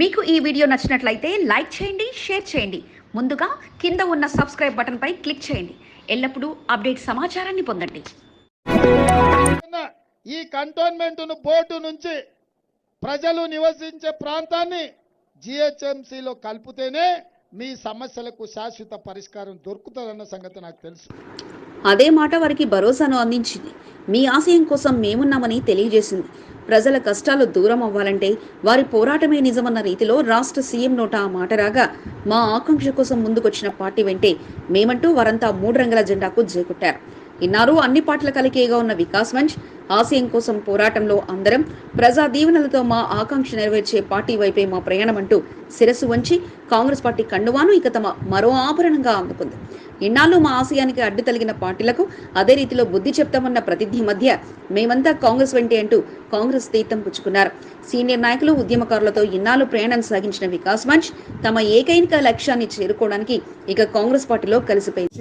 మీకు ఈ వీడియో నచ్చినట్లయితే లైక్ చేయండి షేర్ చేయండి. ముందుగా కింద ఉన్న సబ్స్క్రైబ్ బటన్పై క్లిక్ చేయండి. ఎల్లప్పుడూ అప్డేట్ సమాచారాన్ని పొందండి. ఈ కంటోన్మెంట్ను బోర్డు నుంచి ప్రజలు నివసించే ప్రాంతాన్ని జిహెచ్ఎంసీలో కలిపితేనే మీ సమస్యలకు శాశ్వత పరిష్కారం దొరుకుతుందన్న సంగతి నాకు తెలుసు. అదే మాట వారికి భరోసాను అందించింది. మీ ఆశయం కోసం మేమున్నామని తెలియజేసింది. ప్రజల కష్టాలు దూరం అవ్వాలంటే వారి పోరాటమే నిజమన్న రీతిలో రాష్ట్ర సీఎం నోట ఆ మాట రాగా మా ఆకాంక్ష కోసం ముందుకొచ్చిన పార్టీ వెంటే మేమంటూ వారంతా మూడు రంగుల జెండాకు చేకొట్టారు ఇన్నారు అన్ని పార్టీల కలికేగా ఉన్న వికాస్ మంచ్ ఆశయం కోసం పోరాటంలో అందరం ప్రజా దీవెనలతో మా ఆకాంక్ష నెరవేర్చే పార్టీ వైపే మా ప్రయాణం అంటూ శిరస్సు వంచి కాంగ్రెస్ పార్టీ కండువాను ఇక తమ మరో ఆభరణంగా అందుకుంది ఇన్నాళ్ళు మా ఆశయానికి అడ్డు తలిగిన పార్టీలకు అదే రీతిలో బుద్ధి చెప్తామన్న ప్రతిజ్ఞ మధ్య మేమంతా కాంగ్రెస్ వెంటే అంటూ కాంగ్రెస్ తీర్థం పుచ్చుకున్నారు. సీనియర్ నాయకులు ఉద్యమకారులతో ఇన్నాళ్ళు ప్రయాణం సాగించిన వికాస్ మంచ్ తమ ఏకైక లక్ష్యాన్ని చేరుకోవడానికి ఇక కాంగ్రెస్ పార్టీలో కలిసిపోయింది.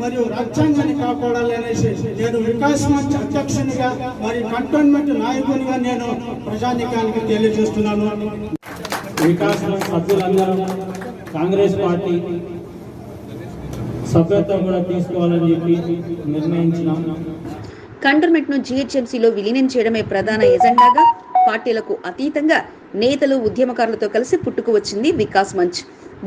మరియు రాజ్యాంగాన్ని కాపాడాలి అనేసి నేను వికాస్ మంచ్ అధ్యక్షునిగా మరియు కంటోన్మెంట్ నాయకునిగా నేను ప్రజానికానికి తెలియజేస్తున్నాను. వికాస్ సభ్యులందరూ కాంగ్రెస్ పార్టీ సభ్యత్వం కూడా తీసుకోవాలని చెప్పి నిర్ణయించినాం. కంటోన్మెంట్ను జీహెచ్ఎంసీలో విలీనం చేయడమే ప్రధాన ఎజెండాగా పార్టీలకు అతీతంగా నేతలు ఉద్యమకారులతో కలిసి పుట్టుకు వచ్చింది వికాస్ మంచ్.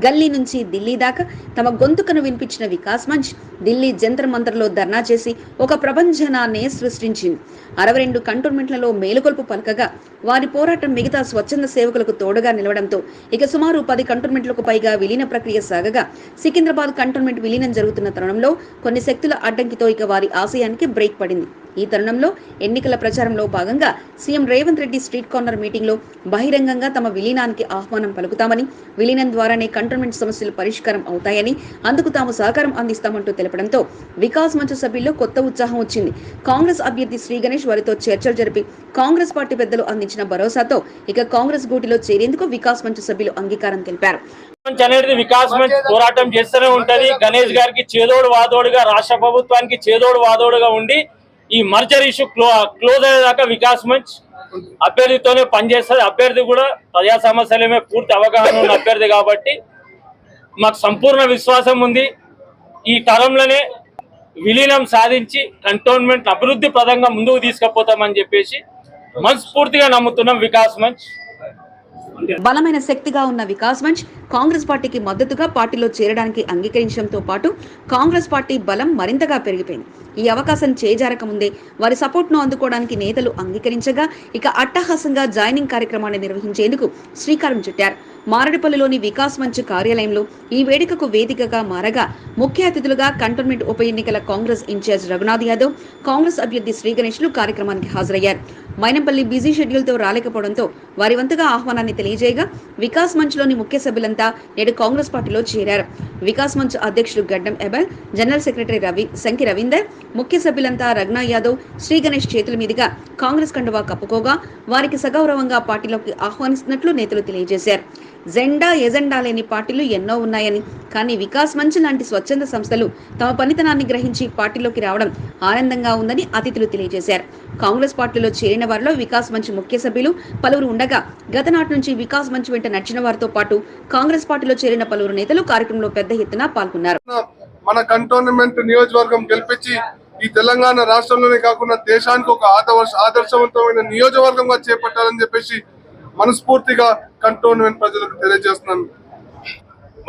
గల్లీ నుంచి ఢిల్లీ దాకా తమ గొంతుకను వినిపించిన వికాస్ మంచ్ ఢిల్లీ జంతర్ మంత్రలో ధర్నా చేసి ఒక ప్రభంజనాన్నే సృష్టించింది. అరవై రెండు కంటోన్మెంట్లలో మేలుకొల్పు పలకగా వారి పోరాటం మిగతా స్వచ్ఛంద సేవకులకు తోడుగా నిలవడంతో ఇక సుమారు పది కంటోన్మెంట్లకు పైగా విలీన ప్రక్రియ సాగగా సికింద్రాబాద్ కంటోన్మెంట్ విలీనం జరుగుతున్న తరుణంలో కొన్ని శక్తుల అడ్డంకితో ఇక వారి ఆశయానికి బ్రేక్ పడింది. ఈ తరుణంలో ఎన్నికల ప్రచారంలో భాగంగా CM Revanth Reddy street corner మీటింగ్లో బహిరంగంగా తమ విలీనానికి ఆహ్వానం పలుకుతామని విలీనం ద్వారానే కంటోన్మెంట్ సమస్యలు పరిష్కారం అవుతాయని అందుకు తాము సహకారం అందిస్తామంటూ తెలపడంతో వికాస్ మంచు సభ్యుల్లో కొత్త ఉత్సాహం వచ్చింది. కాంగ్రెస్ అభ్యర్థి శ్రీ గణేష్ వారితో చర్చలు జరిపి కాంగ్రెస్ పార్టీ పెద్దలు అందించిన భరోసాతో ఇక కాంగ్రెస్ గూటిలో చేరేందుకు వికాస్ మంచు సభ్యులు అంగీకారం తెలిపారు. అనేది వికాస్ మంచ్ పోరాటం చేస్తూనే ఉంటది. గణేష్ గారికి చేదోడు వాదోడుగా రాష్ట్ర ప్రభుత్వానికి చేదోడు వాదోడుగా ఉండి ఈ మర్జర్ ఇష్యూ క్లో క్లోజ్ అయ్యేదాకా వికాస్ మంచ్ అభ్యర్థితోనే పనిచేస్తుంది. అభ్యర్థి కూడా ప్రజా సమస్యలమే పూర్తి అవగాహన ఉన్న అభ్యర్థి కాబట్టి మాకు సంపూర్ణ విశ్వాసం ఉంది. ఈ తరంలోనే విలీనం సాధించి కంటోన్మెంట్ అభివృద్ధి ప్రదంగా ముందుకు తీసుకుపోతామని చెప్పేసి మనస్ఫూర్తిగా నమ్ముతున్నాం వికాస్ మంచ్. బలమైన శక్తిగా ఉన్న వికాస్ మంచ్ కాంగ్రెస్ పార్టీకి మద్దతుగా పార్టీలో చేరడానికి అంగీకరించడంతో పాటు కాంగ్రెస్ పార్టీ బలం మరింతగా పెరిగిపోయింది. ఈ అవకాశం చేజారక ముందే వారి సపోర్ట్ను అందుకోవడానికి నేతలు అంగీకరించగా ఇక అట్టహాసంగా జాయినింగ్ కార్యక్రమాన్ని నిర్వహించేందుకు శ్రీకారం చుట్టారు. మారడిపల్లిలోని వికాస్ మంచ్ కార్యాలయంలో ఈ వేడుకకు వేదికగా మారగా ముఖ్య అతిథులుగా కంటోన్మెంట్ ఉప ఎన్నికల Congress incharge Raghunath Yadav Congress అభ్యర్థి శ్రీగణేష్లు కార్యక్రమానికి హాజరయ్యారు. మైనంపల్లి బిజీ షెడ్యూల్తో రాలేకపోవడంతో వారి వంతుగా ఆహ్వానాన్ని తెలియజేయగా వికాస్ మంచ్లోని ముఖ్య సభ్యులంతా నేడు కాంగ్రెస్ పార్టీలో చేరారు. వికాస్ మంచ్ అధ్యక్షుడు Gaddam Abel general secretary Ravi శంకి Ravinder ముఖ్య సభ్యులంతా రఘునా యాదవ్ శ్రీ గణేష్ చేతుల మీదుగా కాంగ్రెస్ కండువా కప్పుకోగా వారికి సగౌరవంగా పార్టీలోకి ఆహ్వానిస్తున్నట్లు నేతలు తెలియజేశారు. జెండా ఎజెండా లేని పార్టీలు ఎన్నో ఉన్నాయని. కానీ వికాస్ మంచ్ లాంటి స్వచ్ఛంద సంస్థలు తమ పనితనాన్ని గ్రహించి పార్టీలోకి రావడం ఆనందంగా ఉందని అతిథులు తెలియజేశారు. కాంగ్రెస్ పార్టీలో చేరిన వారిలో వికాస్ మంచ్ ముఖ్య సభ్యులు పలువురు ఉండగా గత నాటి నుంచి వికాస్ మంచ్ వెంట నడిచిన వారితో పాటు కాంగ్రెస్ పార్టీలో చేరిన పలువురు నేతలు కార్యక్రమంలో పెద్ద ఎత్తున పాల్గొన్నారు. మన కంటోన్మెంట్ నియోజకవర్గం గెలిపించి ఈ తెలంగాణ రాష్ట్రంలోనే కాకుండా దేశానికి ఒక ఆదర్శ ఆదర్శవంతమైన నియోజకవర్గంగా చేపట్టాలని చెప్పేసి మనస్ఫూర్తిగా కంటోన్మెంట్ ప్రజలకు తెలియజేస్తున్నాను.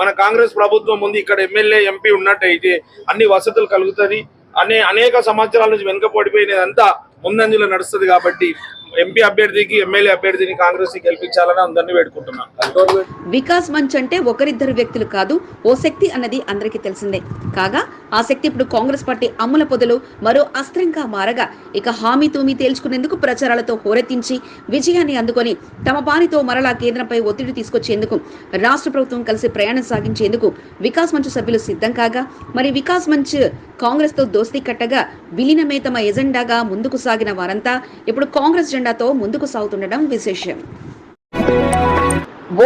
మన కాంగ్రెస్ ప్రభుత్వం ఉంది ఇక్కడ ఎమ్మెల్యే ఎంపీ ఉన్నట్టయితే అన్ని వసతులు కలుగుతుంది. అనే అనేక సంవత్సరాల నుంచి వెనుకపోడిపోయినదంతా ముందంజలో నడుస్తుంది కాబట్టి ఎంపీ అభ్యర్థికి ఎమ్మెల్యే అభ్యర్థిని కాంగ్రెస్ గెలిపించాలని అందరినీ వేడుకుంటున్నాను వికాస్ మంచ్ అంటే ఒకరిద్దరు వ్యక్తులు కాదు ఓ శక్తి అన్నది అందరికీ తెలిసిందే. కాగా ఆ శక్తి ఇప్పుడు కాంగ్రెస్ పార్టీ అమ్ముల పొదలు మరో అస్త్రంగా మారగా ఇక హామీ తూమీ తేల్చుకునేందుకు ప్రచారాలతో హోరెత్తించి విజయాన్ని అందుకొని తమ పానితో మరలా కేంద్రంపై ఒత్తిడి తీసుకొచ్చేందుకు రాష్ట్ర ప్రభుత్వం కలిసి ప్రయాణం సాగించేందుకు వికాస్ మంచ్ సభ్యులు సిద్ధం కాగా మరి వికాస్ మంచ్ కాంగ్రెస్తో దోస్తీ కట్టగా విలీనమే తమ ఎజెండాగా ముందుకు సాగిన వారంతా ఇప్పుడు కాంగ్రెస్ జెండాతో ముందుకు సాగుతుండడం విశేషం.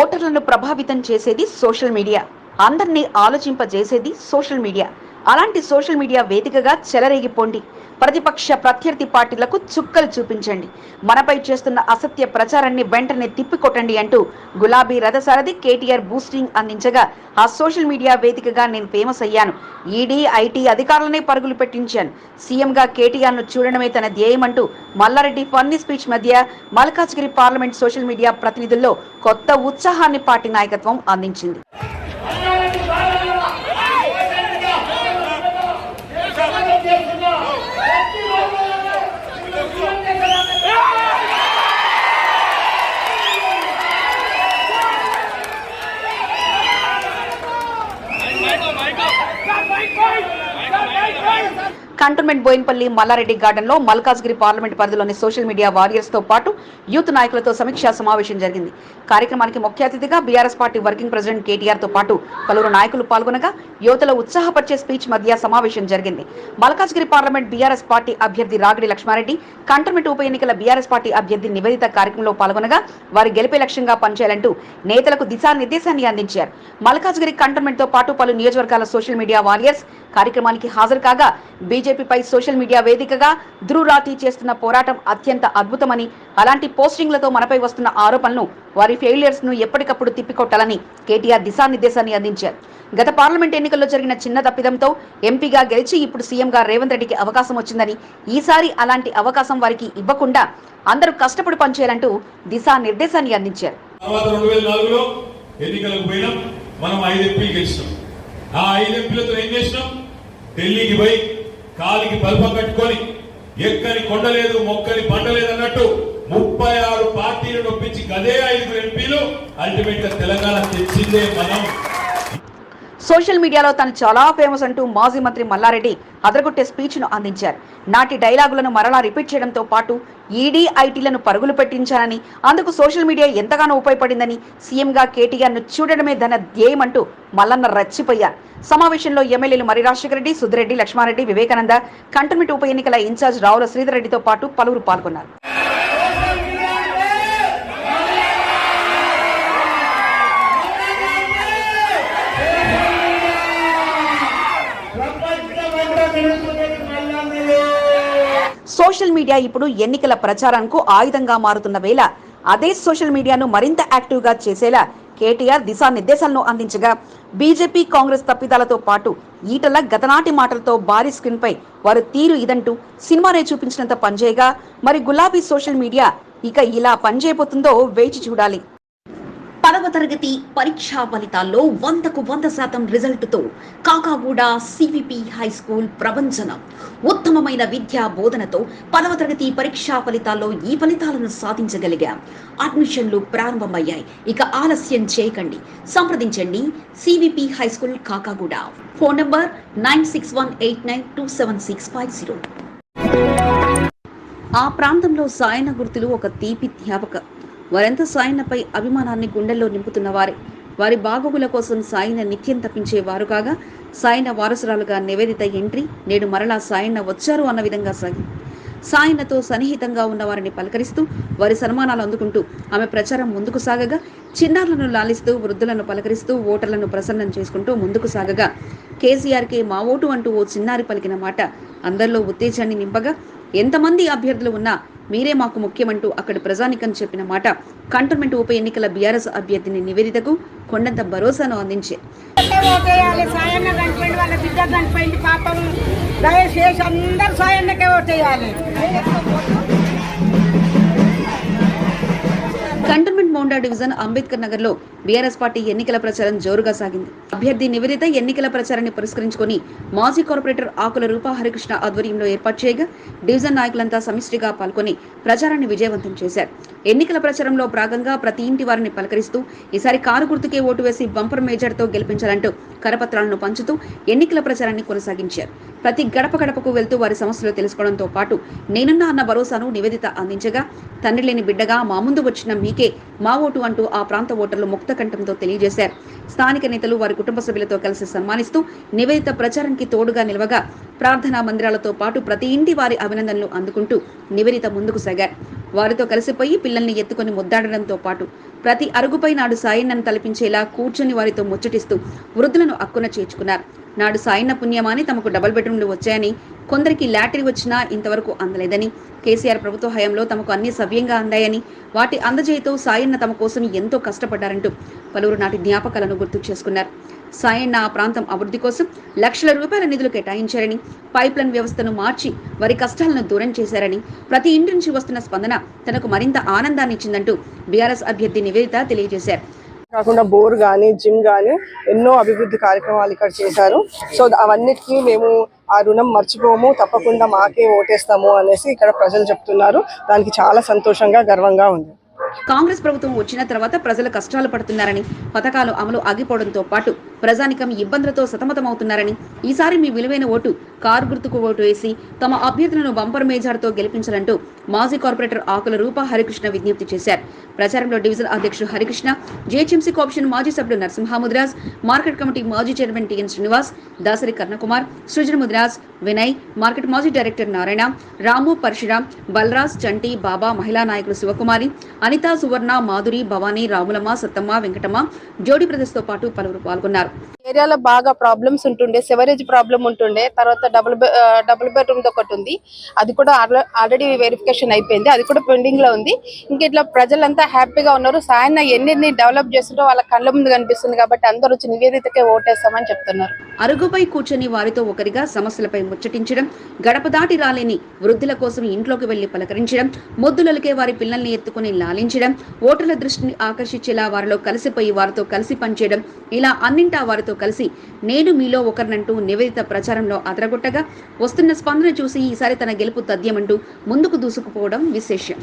ఓటర్లను ప్రభావితం చేసేది సోషల్ మీడియా. అందరినీ ఆలోచింపజేసేది సోషల్ మీడియా. అలాంటి సోషల్ మీడియా వేదికగా చెలరేగిపోండి. ప్రతిపక్ష ప్రత్యర్థి పార్టీలకు చుక్కలు చూపించండి. మనపై చేస్తున్న అసత్య ప్రచారాన్ని వెంటనే తిప్పికొట్టండి అంటూ గులాబీ రథసారథి కేటీఆర్ బూస్టింగ్ అందించగా ఆ సోషల్ మీడియా వేదికగా నేను ఫేమస్ అయ్యాను. ఈడీ ఐటీ అధికారులనే పరుగులు పెట్టించాను. సీఎంగా కేటీఆర్ను చూడడమే తన ధ్యేయమంటూ మల్లారెడ్డి ఫన్నీ స్పీచ్ మధ్య మల్కాజ్గిరి పార్లమెంట్ సోషల్ మీడియా ప్రతినిధుల్లో కొత్త ఉత్సాహాన్ని పార్టీ నాయకత్వం అందించింది. Vai! vai. Cantonment Bowenpally Mallareddy గార్డెన్లో మల్కాజ్గిరి పార్లమెంట్ పరిధిలోని సోషల్ మీడియా వారియర్స్తో పాటు యూత్ నాయకులతో సమీక్షా సమావేశం జరిగింది. కార్యక్రమానికి ముఖ్య అతిథిగా బీఆర్ఎస్ పార్టీ వర్కింగ్ ప్రెసిడెంట్ కేటీఆర్తో పాటు పలువురు నాయకులు పాల్గొనగా యువతలో ఉత్సాహపరిచే స్పీచ్ మధ్య సమావేశం జరిగింది. మల్కాజ్గిరి పార్లమెంట్ బీఆర్ఎస్ పార్టీ అభ్యర్థి రాగిడి లక్ష్మారెడ్డి కంటోన్మెంట్ ఉప ఎన్నికల బీఆర్ఎస్ పార్టీ అభ్యర్థి నివేదిత కార్యక్రమంలో పాల్గొనగా వారి గెలిపే లక్ష్యంగా పనిచేయాలంటూ నేతలకు దిశానిర్దేశాన్ని అందించారు. మల్కాజ్గిరి కంటోన్మెంట్తో పాటు పలు నియోజకవర్గాల సోషల్ మీడియా వారియర్స్ కార్యక్రమానికి హాజరు కాగా బీజేపీపై సోషల్ మీడియా వేదికగా ధ్రురాతి చేస్తున్న పోరాటం అత్యంత అద్భుతమని అలాంటి పోస్టింగ్లతో మనపై వస్తున్న ఆరోపణలు వారి ఫెయిలియర్స్ను ఎప్పటికప్పుడు తిప్పికొట్టాలని కేటీఆర్ దిశానిర్దేశాన్ని అందించారు. గత పార్లమెంట్ ఎన్నికల్లో జరిగిన చిన్న తప్పిదంతో ఎంపీగా గెలిచి ఇప్పుడు సీఎంగా రేవంత్ రెడ్డికి అవకాశం వచ్చిందని ఈసారి అలాంటి అవకాశం వారికి ఇవ్వకుండా అందరూ కష్టపడి పనిచేయాలంటూ దిశానిర్దేశాన్ని అందించారు. ఎన్నికలకు పోయినాం. మనం ఐదు ఎంపీలు గెలిచినాం. ఆ ఐదు ఎంపీలతో ఏం చేసినాం? ఢిల్లీకి పోయి కాలికి బల్పం కట్టుకొని ఎక్కని కొండలేదు మొక్కని పండలేదు అన్నట్టు ముప్పై ఆరు పార్టీలు నొప్పించి గదే ఐదుగురు ఎంపీలు అల్టిమేట్గా తెలంగాణ తెచ్చిందే మనం. సోషల్ మీడియాలో తను చాలా ఫేమస్ అంటూ మాజీ మంత్రి మల్లారెడ్డి అదరగొట్టే స్పీచ్ను అందించారు. నాటి డైలాగులను మరలా రిపీట్ చేయడంతో పాటు ఈడీ ఐటీలను పరుగులు పెట్టించానని అందుకు సోషల్ మీడియా ఎంతగానో ఉపయోగపడిందని సీఎంగా కేటీఆర్ను చూడడమే తన ధ్యేయమంటూ మల్లన్న రచ్చిపోయారు. సమావేశంలో ఎమ్మెల్యేలు మరి రాజశేఖర రెడ్డి సుధిరెడ్డి లక్ష్మారెడ్డి వివేకానంద కంటోన్మెంట్ ఉప ఎన్నికల ఇన్ఛార్జ్ రావుల శ్రీధర్ రెడ్డితో పాటు పలువురు పాల్గొన్నారు. సోషల్ మీడియా ఇప్పుడు ఎన్నికల ప్రచారానికి ఆయుధంగా మారుతున్న వేళ అదే సోషల్ మీడియాను మరింత యాక్టివ్గా చేసేలా కేటీఆర్ దిశానిర్దేశాలను అందించగా బీజేపీ కాంగ్రెస్ తప్పిదాలతో పాటు ఈటల గతనాటి మాటలతో భారీ స్క్రీన్పై వారు తీరు ఇదంటూ సినిమానే చూపించినంత పనిచేయగా మరి గులాబీ సోషల్ మీడియా ఇక ఇలా పనిచేయబోతుందో వేచి చూడాలి. పదవ తరగతి పరీక్షా ఫలితాల్లో వందకు వంద శాతం రిజల్ట్తో కాకాగూడ సివిపి హై స్కూల్ ప్రభంజనం. ఉత్తమమైన విద్యా బోధనతో పదవ తరగతి పరీక్షా ఫలితాల్లో ఈ ఫలితాలను సాధించగలిగాం. అడ్మిషన్లు ప్రారంభమయ్యాయి. ఇక ఆలస్యం చేయకండి. సంప్రదించండి. CVP high school Kakaguda. Phone number nine six one eight nine two seven six five zero. ఆ ప్రాంతంలో సాయన గుర్తులు ఒక తీపి జ్ఞాపక వారెంత సాయినపై అభిమానాన్ని గుండెల్లో నింపుతున్న వారే. వారి బాగోగుల కోసం సాయిన నిత్యం తప్పించేవారు కాగా సాయిన వారసురాలుగా నివేదిత ఎంట్రీ నేడు మరలా సాయన్న వచ్చారు అన్న విధంగా సాగింది సాయన్నతో సన్నిహితంగా ఉన్న వారిని పలకరిస్తూ వారి సన్మానాలు అందుకుంటూ ఆమె ప్రచారం ముందుకు సాగగా చిన్నారులను లాలిస్తూ వృద్ధులను పలకరిస్తూ ఓటర్లను ప్రసన్నం చేసుకుంటూ ముందుకు సాగగా. కేసీఆర్కే మా ఓటు అంటూ ఓ చిన్నారి పలికిన మాట అందరిలో ఉత్తేజాన్ని నింపగా ఎంతమంది అభ్యర్థులు ఉన్నా మీరే మాకు ముఖ్యమంటూ అక్కడి ప్రజానికం చెప్పిన మాట. కంటోన్మెంట్ ఉప ఎన్నికల బీఆర్ఎస్ అభ్యర్థిని నివేదితకు కొండంత భరోసాను అందించే. దయచేసి అందరు సాయన్నకే ఓటేయాలి. కంటోన్మెంట్ మౌండా డివిజన్ అంబేద్కర్ నగర్లో బీఆర్ఎస్ పార్టీ ఎన్నికల ప్రచారం జోరుగా సాగింది. అభ్యర్థి నివేదిత ఎన్నికల ప్రచారాన్ని పురస్కరించుకొని మాజీ కార్పొరేటర్ ఆకుల రూపా హరికృష్ణ ఆధ్వర్యంలో ఏర్పాటు చేయగా డివిజన్ నాయకులంతా సమిష్టిగా పాల్గొని ప్రచారాన్ని విజయవంతం చేశారు. ఎన్నికల ప్రచారంలో భాగంగా ప్రతి ఇంటి వారిని పలకరిస్తూ ఈసారి కారు గుర్తుకే ఓటు వేసి బంపర్ మేజర్తో గెలిపించాలంటూ కరపత్రాలను పంచుతూ ఎన్నికల ప్రచారాన్ని కొనసాగించారు. ప్రతి గడప గడపకు వెళ్తూ వారి సమస్యలు తెలుసుకోవడంతో పాటు నేనున్నా అన్న భరోసాను నివేదిత అందించగా తండ్రి లేని బిడ్డగా మా ముందు వచ్చిన మీకే మా ఓటు అంటూ ఆ ప్రాంత ఓటర్లు ముక్త కంఠంతో తెలియజేశారు. స్థానిక నేతలు వారి కుటుంబ సభ్యులతో కలిసి సన్మానిస్తూ నివేదిత ప్రచారానికి తోడుగా నిలవగా ప్రార్థనా మందిరాలతో పాటు ప్రతి ఇంటి వారి అభినందనలు అందుకుంటూ నివేదిత ముందుకు సాగారు. వారితో కలిసిపోయి పిల్లల్ని ఎత్తుకొని ముద్దాడడంతో పాటు ప్రతి అరుగుపై నాడు సాయన్నను తలపించేలా కూర్చొని వారితో ముచ్చటిస్తూ వృద్ధులను అక్కున చేర్చుకున్నారు. నాడు సాయన్న పుణ్యమాని తమకు డబుల్ బెడ్రూమ్లు వచ్చాయని కొందరికి లాటరీ వచ్చినా ఇంతవరకు అందలేదని. కేసీఆర్ ప్రభుత్వ హయాంలో తమకు అన్ని సవ్యంగా అందాయని వాటి అందజేయతో సాయన్న తమ కోసం ఎంతో కష్టపడ్డారంటూ పలువురు నాటి జ్ఞాపకాలను గుర్తు చేసుకున్నారు. సాయన్న ఆ ప్రాంతం అభివృద్ధి కోసం లక్షల రూపాయల నిధులు కేటాయించారని పైప్లైన్ వ్యవస్థను మార్చి వారి కష్టాలను దూరం చేశారని ప్రతి ఇంటి నుంచి వస్తున్న స్పందన తనకు మరింత ఆనందాన్ని ఇచ్చిందంటూ బీఆర్ఎస్ అభ్యర్థి నివేదిత తెలియజేశారు. కాకుండా బోర్ కానీ జిమ్ కానీ ఎన్నో అభివృద్ధి కార్యక్రమాలు ఇక్కడ చేశారు. సో అవన్నిటికీ మేము ఆ రుణం మర్చిపోము తప్పకుండా మాకే ఓటేస్తాము అనేసి ఇక్కడ ప్రజలు చెప్తున్నారు. దానికి చాలా సంతోషంగా గర్వంగా ఉంది. కాంగ్రెస్ ప్రభుత్వం వచ్చిన తర్వాత ప్రజలు కష్టాలు పడుతున్నారని పథకాలు అమలు ఆగిపోవడంతో పాటు ప్రజానికం ఇబ్బందులతో సతమతమవుతున్నారని ఈసారి మీ విలువైన ఓటు కారు గుర్తుకు ఓటు వేసి తమ అభ్యర్థులను బంపర్ మేజార్తో గెలిపించాలంటూ మాజీ కార్పొరేటర్ ఆకుల రూప హరికృష్ణ విజ్ఞప్తి చేశారు. ప్రచారంలో డివిజన్ అధ్యక్షుడు హరికృష్ణ జేహెచ్ఎంసీ కార్పొరేషన్ మాజీ సభ్యుడు నరసింహముద్రాజ్ మార్కెట్ కమిటీ మాజీ chairman TN Srinivas Dasari Karnakumar Srujana Mudraj Vinay market మాజీ డైరెక్టర్ నారాయణ రాము పరశురాం బలరాజ్ చంటి బాబా మహిళా నాయకులు శివకుమారి అని అనిత సువర్ణ మాధురి భవానీ రాములమ్మ సత్తమ్మ వెంకటమ్మ జోడి ప్రదేశ్తో పాటు పలువురు పాల్గొన్నారు. ఏరియాలో బాగా ప్రాబ్లమ్స్ ఉంటుండే సెవరేజ్ ప్రాబ్లం ఉంటుండే. తర్వాత డబుల్ డబుల్ బెడ్రూమ్ ఒకటి ఉంది. అది కూడా ఆల్రెడీ వెరిఫికేషన్ అయిపోయింది. అది కూడా పెండింగ్లో ఉంది. ఇంకా ఇట్లా ప్రజలంతా హ్యాపీగా ఉన్నారు. సాయన్న ఎన్ని డెవలప్ చేస్తుంటో వాళ్ళ కళ్ళ ముందు కనిపిస్తుంది కాబట్టి అందరూ వచ్చి నివేదితకే ఓటేస్తామని చెప్తున్నారు. అరుగుపై కూర్చొని వారితో ఒకరిగా సమస్యలపై ముచ్చటించడం గడప దాటి రాలేని వృద్ధుల కోసం ఇంట్లోకి వెళ్ళి పలకరించడం మొద్దులకే వారి పిల్లల్ని ఎత్తుకుని లాలించడం ఓటర్ల దృష్టిని ఆకర్షించేలా వారిలో కలిసిపోయి వారితో కలిసి పనిచేయడం ఇలా అన్నింటా వారితో కలిసి నేను మీలో ఒకరినంటూ నివేదిత ప్రచారంలో అదరగొట్టగా వస్తున్న స్పందన చూసి ఈసారి తన గెలుపు తథ్యమంటూ ముందుకు దూసుకుపోవడం విశేషం.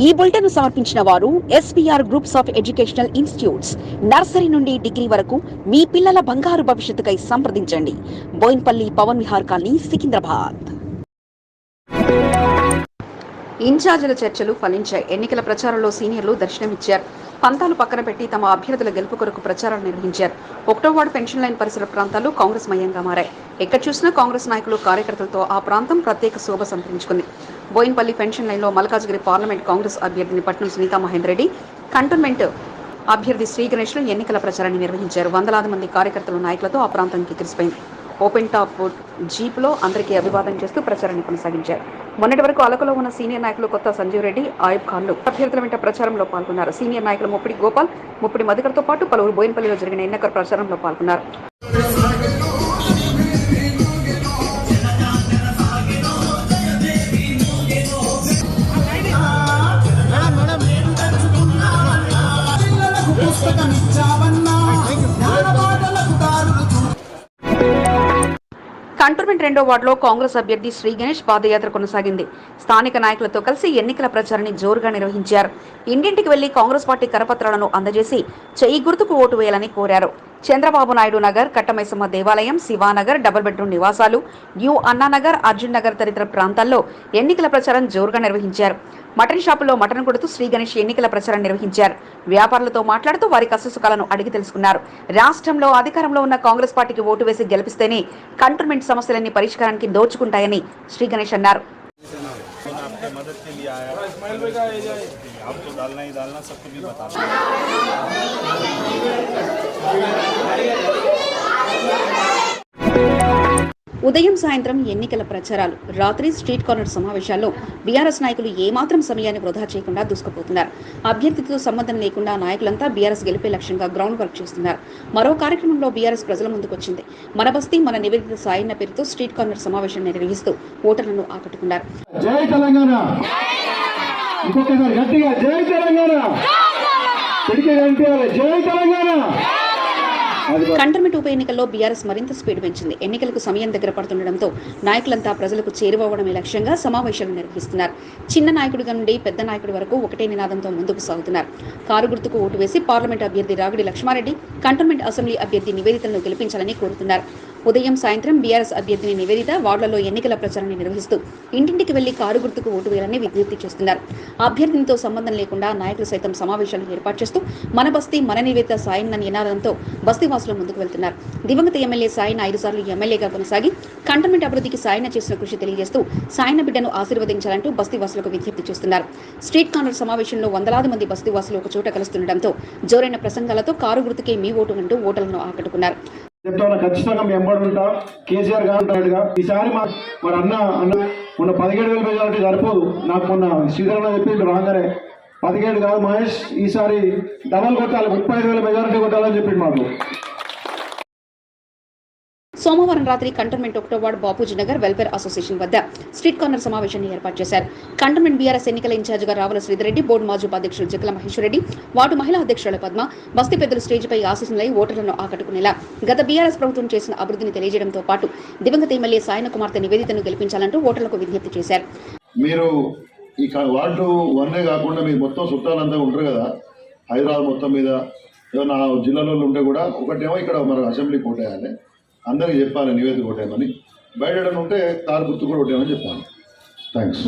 ఈ బులెటిన్ సమర్పించిన వారు SPR groups of educational institutes. Nursery నుండి డిగ్రీ వరకు మీ పిల్లల బంగారు భవిష్యత్తుకై సంప్రదించండి. బోయిన్పల్లి పవన్ విహార్ కాలనీ సికింద్రాబాద్. ఇన్ఛార్జీల చర్చలు ఫలించాయి. ఎన్నికల ప్రచారంలో సీనియర్లు దర్శనమిచ్చారు. పంతాలు పక్కన పెట్టి తమ అభ్యర్థుల గెలుపు కొరకు ప్రచారం నిర్వహించారు. ఒకటో వార్డు పెన్షన్ లైన్ పరిసర ప్రాంతాలు కాంగ్రెస్ మయంగా మారాయి. ఎక్కడ చూసినా కాంగ్రెస్ నాయకులు కార్యకర్తలతో ఆ ప్రాంతం ప్రత్యేక శోభ సంతరించుకుంది. బోయిన్పల్లి పెన్షన్ లైన్లో మల్కాజ్గిరి పార్లమెంట్ కాంగ్రెస్ అభ్యర్థిని పట్నం సునీతా మహేందర్ రెడ్డి కంటోన్మెంట్ అభ్యర్థి శ్రీ గణేష్లు ఎన్నికల ప్రచారాన్ని నిర్వహించారు. వందలాది మంది కార్యకర్తలు నాయకులతో ఆ ప్రాంతానికి తెలిసిపోయింది ఓపెన్ టాప్ జీప్లో అందరికీ అభివాదం చేస్తూ ప్రచారాన్ని కొనసాగించారు. మొన్నటి వరకు అలకలో ఉన్న సీనియర్ నాయకులు కొత్త సంజీవ్ రెడ్డి ఆయుబ్ ఖాన్లు అభ్యర్థుల వెంట ప్రచారంలో పాల్గొన్నారు. సీనియర్ నాయకులు ముప్పిడి గోపాల్ ముప్పిడి మధుకర్తో పాటు పలువురు బోయినపల్లిలో జరిగిన ఎన్నికల ప్రచారంలో పాల్గొన్నారు. కంటోన్మెంట్ రెండో వార్డులో కాంగ్రెస్ అభ్యర్థి శ్రీ గణేష్ పాదయాత్ర కొనసాగింది. స్థానిక నాయకులతో కలిసి ఎన్నికల ప్రచారాన్ని జోరుగా నిర్వహించారు. ఇంటింటికి వెళ్ళి కాంగ్రెస్ పార్టీ కరపత్రాలను అందజేసి చెయ్యి గుర్తుకు ఓటు వేయాలని కోరారు. చంద్రబాబు నాయుడు నగర్ కట్టమైసమ్మ దేవాలయం శివానగర్ డబుల్ బెడ్రూమ్ నివాసాలు న్యూ అన్నానగర్ అర్జున్ నగర్ తదితర ప్రాంతాల్లో ఎన్నికల ప్రచారం జోరుగా నిర్వహించారు. మటన్ షాపులో మటన్ కొడుతూ శ్రీ గణేష్ ఎన్నికల ప్రచారం నిర్వహించారు. వ్యాపారులతో మాట్లాడుతూ వారి కష్టసుఖాలను అడిగి తెలుసుకున్నారు. రాష్ట్రంలో అధికారంలో ఉన్న కాంగ్రెస్ పార్టీకి ఓటు వేసి గెలిపిస్తేనే కంటోన్మెంట్ సమస్యలన్నీ పరిష్కారానికి దోచుకుంటాయని శ్రీ గణేష్ అన్నారు. ఉదయం సాయంత్రం ఎన్నికల ప్రచారాలు. రాత్రి స్ట్రీట్ కార్నర్ సమావేశాల్లో బీఆర్ఎస్ నాయకులు ఏమాత్రం సమయాన్ని వృధా చేయకుండా దూసుకుపోతున్నారు. అభ్యర్థితో సంబంధం లేకుండా నాయకులంతా బీఆర్ఎస్ గెలిపే లక్ష్యంగా గ్రౌండ్ వర్క్ చేస్తున్నారు. మరో కార్యక్రమంలో బీఆర్ఎస్ ప్రజల ముందుకొచ్చింది మన బస్తీ మన నివేదిత సాయన్న పేరుతో స్ట్రీట్ కార్నర్ సమావేశం నిర్వహిస్తూ ఓటర్లను ఆకట్టుకున్నారు. జై తెలంగాణ! ఇంకొకసారి గట్టిగా తెలంగాణ! జై తెలంగాణ! కంటర్మెంట్ ఉప ఎన్నికల్లో బీఆర్ఎస్ మరింత స్పీడ్ పెంచింది. ఎన్నికలకు సమయం దగ్గర పడుతుండటంతో నాయకులంతా ప్రజలకు చేరువవడమే లక్ష్యంగా సమావేశాలు నిర్వహిస్తున్నారు. చిన్న నాయకుడిగా నుండి పెద్ద నాయకుడి వరకు ఒకటే నినాదంతో ముందుకు సాగుతున్నారు. కారు గుర్తుకు ఓటు వేసి పార్లమెంట్ అభ్యర్థి రాగిడి లక్ష్మారెడ్డి కంటర్మెంట్ అసెంబ్లీ అభ్యర్థి నివేదితలను గెలిపించాలని కోరుతున్నారు. ఉదయం సాయంత్రం బీఆర్ఎస్ అభ్యర్థిని నివేదిత వార్డులలో ఎన్నికల ప్రచారాన్ని నిర్వహిస్తూ ఇంటింటికి వెళ్ళి కారు గుర్తుకు ఓటు వేయాలని విజ్ఞప్తి చేస్తున్నారు. అభ్యర్థినితో సంబంధం లేకుండా నాయకులు సైతం సమావేశాలు ఏర్పాటు చేస్తూ మన బస్తీ మన నివేదిత సాయన్న నినాదంతో బస్తీవాసులు ముందుకు వెళ్తున్నారు. దివంగత ఎమ్మెల్యే సాయన ఐదు సార్లు ఎమ్మెల్యేగా కొనసాగి కంటోన్మెంట్ అభివృద్ధికి సాయన చేసిన కృషి తెలియజేస్తూ సాయన బిడ్డను ఆశీర్వదించాలంటూ బస్తీవాసులకు విజ్ఞప్తి చేస్తున్నారు. స్ట్రీట్ కార్నర్ సమావేశంలో వందలాది మంది బస్తీవాసులు ఒక చోట కలుస్తుండటంతో జోరైన ప్రసంగాలతో కారు గుర్తుకే మీ ఓటు అంటూ ఓటర్లను ఆకట్టుకున్నారు. చెప్తాను ఖచ్చితంగా మేము ఎంబడి ఉంటాం కేసీఆర్ గారు ఉంటాడుగా. ఈసారి మా మరి అన్న అన్న మొన్న పదిహేడు వేల మెజారిటీ సరిపోదు. నాకు మొన్న శ్రీధరణ చెప్పిండు రాగానే. పదిహేడు కాదు మహేష్ ఈసారి డబల్ కొట్టాలి ముప్పై ఐదు వేల మెజారిటీ కొట్టాలని చెప్పిండు మాకు. సోమవారం రాత్రి కంటోన్మెంట్ ఒకటో ward Bapuji Nagar welfare association వద్ద స్ట్రీట్ కార్నర్ సమావేశాన్ని ఏర్పాటు చేశారు. కంటోన్మెంట్ బీఆర్ఎస్ ఎన్నికల ఇన్ఛార్జిగా రావుల శ్రీధరెడ్డి బోర్డు మాజీ ఉపాధ్యక్షులు జగల మహేశ్వరరెడ్డి వార్డు మహిళా అధ్యక్షుల పద్మ బస్తీ పెద్దలు స్టేజ్పై ఆశీస్సులై ఓటర్లను ఆకట్టుకునేలా గత బీఆర్ఎస్ ప్రభుత్వం చేసిన అభివృద్ధిని తెలియజేయడంతో పాటు దివంగత ఎమ్మెల్యే సాయన కుమార్తె నివేదితను గెలిపించాలంటూ ఓటర్లకు విజ్ఞప్తి చేశారు. మీరు ఈ వార్డు వన్నే కాకుండా మీరు మొత్తం చుట్టాలంతా ఉంటారు కదా హైదరాబాద్ మొత్తం మీద ఏమన్నా జిల్లాలో ఉంటే కూడా ఒకటేమో ఇక్కడ మన అసెంబ్లీ కొట్టేయాలి అందరికీ చెప్పాలి నివేదిక కొట్టేయమని బయట ఉంటే కారు గుర్తు కూడా కొట్టేయమని చెప్పాలి.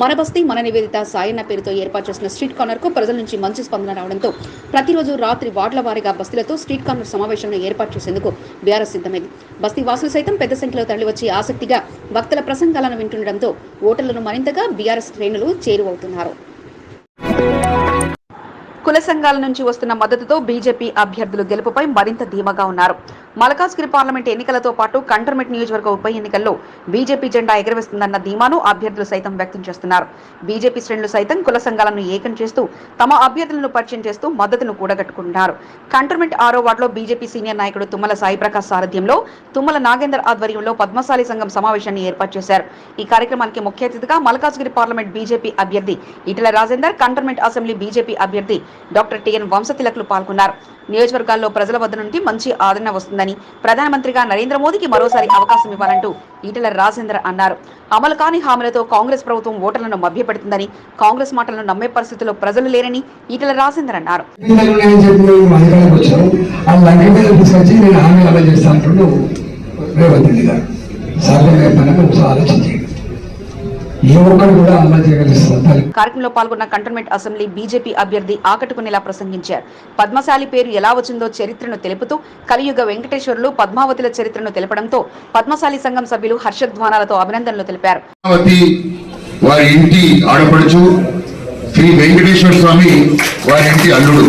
మన బస్తీ మన నివేదిత సాయన్న పేరుతో ఏర్పాటు చేసిన స్ట్రీట్ కార్నర్కు ప్రజల నుంచి మంచి స్పందన రావడంతో ప్రతిరోజు రాత్రి వార్డుల వారీగా బస్తీలతో స్ట్రీట్ కార్నర్ సమావేశాలను ఏర్పాటు చేసేందుకు బీఆర్ఎస్ సిద్ధమైంది. బస్తీ వాసులు సైతం పెద్ద సంఖ్యలో తరలివచ్చి ఆసక్తిగా భక్తుల ప్రసంగాలను వింటుండటంతో ఓటర్లను మరింతగా బీఆర్ఎస్ శ్రేణులు చేరువవుతున్నారు. కుల సంఘాల నుంచి వస్తున్న మద్దతుతో బీజేపీ అభ్యర్థులు గెలుపుపై మరింత ధీమాగా ఉన్నారు. మలకాజ్గిరి పార్లమెంట్ ఎన్నికలతో పాటు కంటోన్మెంట్ నియోజకవర్గ ఉప ఎన్నికల్లో బీజేపీ జెండా ఎగరవేస్తుందన్న ధీమాను అభ్యర్థులు సైతం వ్యక్తం చేస్తున్నారు. బీజేపీ శ్రేణులు సైతం కుల సంఘాలను ఏకం చేస్తూ తమ అభ్యర్థులను పరిచయం చేస్తూ మద్దతును కూడగట్టుకుంటున్నారు. కంటర్మెంట్ ఆరో వార్డులో బీజేపీ సీనియర్ నాయకుడు తుమ్మల సాయిప్రకాష్ సారథ్యంలో తుమ్మల నాగేందర్ ఆధ్వర్యంలో పద్మశాలి సంఘం సమావేశాన్ని ఏర్పాటు చేశారు. ఈ కార్యక్రమానికి ముఖ్య అతిథిగా మలకాజ్గిరి పార్లమెంట్ బీజేపీ అభ్యర్థి Etela Rajender cantonment assembly BJP అభ్యర్థి డాక్టర్ టిఎన్ వంశతిలకులు పాల్గొన్నారు. నియోజకవర్గాల్లో ప్రజల వద్ద నుండి మంచి ఆదరణ వస్తుందని ప్రధానమంత్రిగా నరేంద్ర మోదీకి మరోసారి అవకాశం ఇవ్వాలంటూ ఈటల రాజేందర్ అన్నారు. అమలు కాని హామీలతో కాంగ్రెస్ ప్రభుత్వం ఓటర్లను మభ్యపెడుతుందని కాంగ్రెస్ మాటలను నమ్మే పరిస్థితిలో ప్రజలు లేరని ఈటల రాజేందర్ అన్నారు. రేవంత్ రెడ్డి గారు. సాధ్యమే పని ఒకసారి కార్యక్రమంలో పాల్గొన్న కంటోన్మెంట్ అసెంబ్లీ బీజేపీ అభ్యర్థి ఆకట్టుకునేలా ప్రసంగించారు. పద్మశాలి పేరు ఎలా వచ్చిందో చరిత్రను తెలుపుతూ కలియుగ వెంకటేశ్వరులు పద్మావతుల చరిత్రను తెలపడంతో పద్మశాలి సంఘం సభ్యులు హర్షధ్వానాలతో అభినందనలు తెలిపారు. పద్మావతి వారి ఇంటి ఆడపడుచు శ్రీ వెంకటేశ్వర స్వామి వారి ఇంటి అల్లుడు.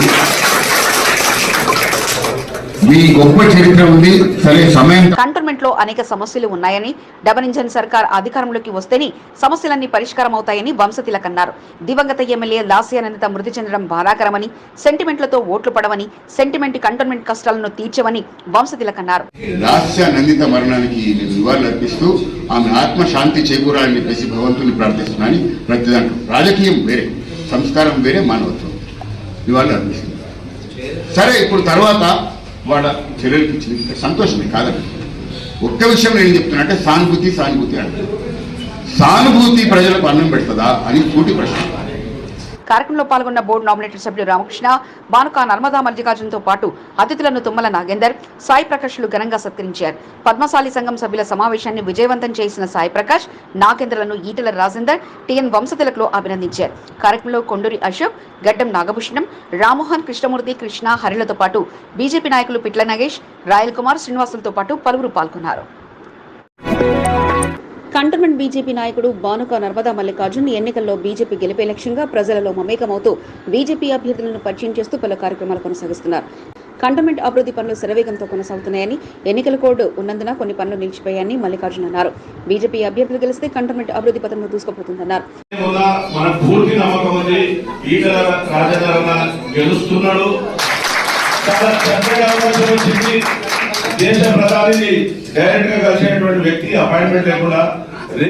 మీ గొప్ప చరిత్ర ఉంది. సరే సమయం కంటోన్మెంట్లో అనేక సమస్యలు ఉన్నాయని డబల్ ఇంజన్ సర్కార్ అధికారంలోకి వస్తేనే సమస్యలన్నీ పరిష్కారం అవుతాయని వంశతిలక్ అన్నారు. దివంగత ఎమ్మెల్యే లాస్యానందిత మృతి చెందడం బాధాకరమని సెంటిమెంట్లతో ఓట్లు పడవని సెంటిమెంట్ కంటోన్మెంట్ కష్టాలను తీర్చవని వంశతిలక్ అన్నారు. మరణానికి నేను నివాళులు అర్పిస్తూ ఆమె ఆత్మ శాంతి చేకూరాలని చెప్పేసి భగవంతుని ప్రార్థిస్తున్నాను. ప్రతి దాంట్లో రాజకీయం వేరే సంస్కారం వేరే మానవత్వం. నివాళులు అర్పిస్తుంది సరే ఇప్పుడు తర్వాత వాళ్ళ చెల్లెలకి ఇచ్చింది సంతోషమే కాదండి ఒక్క విషయం నేను చెప్తున్నా అంటే సానుభూతి సానుభూతి అంటే. సానుభూతి ప్రజలకు అన్నం పెడుతుందా అని కూటి ప్రశ్న. కార్యక్రమంలో పాల్గొన్న బోర్డు నామినేటెడ్ సభ్యులు రామకృష్ణ బానుక నర్మదా మల్లికార్జునతో పాటు అతిథులను తుమ్మల నాగేందర్ సాయి ప్రకాష్లు ఘనంగా సత్కరించారు. పద్మశాలి సంఘం సభ్యుల సమావేశాన్ని విజయవంతం చేసిన సాయి ప్రకాష్ నాగేంద్రలను ఈటల రాజేందర్ టిఎన్ వంశతిలకులు అభినందించారు. కార్యక్రమంలో కొండూరి అశోక్ గడ్డం నాగభూషణం రామ్మోహన్ కృష్ణమూర్తి కృష్ణ హరిలతో పాటు బీజేపీ నాయకులు పిట్ల నగేష్ రాయల్ కుమార్ శ్రీనివాసులతో పాటు పలువురు పాల్గొన్నారు. కంటోన్మెంట్ బీజేపీ నాయకుడు బానుక నర్మదా మల్లికార్జున్ ఎన్నికల్లో బీజేపీ గెలిపే లక్ష్యంగా ప్రజలలో మమేకమవుతూ బీజేపీ అభ్యర్థులను పరిచయం చేస్తూ పలు కార్యక్రమాలు కొనసాగిస్తున్నారు. కంటోన్మెంట్ అభివృద్ధి పనులు శరవేగంతో కొనసాగుతున్నాయని ఎన్నికల కోడ్ ఉన్నందున కొన్ని పనులు నిలిచిపోయాయని మల్లికార్జున్ అన్నారు. బీజేపీ అభ్యర్థులు గెలిస్తే కంటోన్మెంట్ అభివృద్ధి పథకం దూసుకుపోతుందన్నారు. గెలుస్తున్నాడు. చాలా చక్కగా అవకాశం వచ్చింది దేశ ప్రధానిని డైరెక్ట్గా కలిసేటువంటి వ్యక్తి అపాయింట్మెంట్ లేకుండా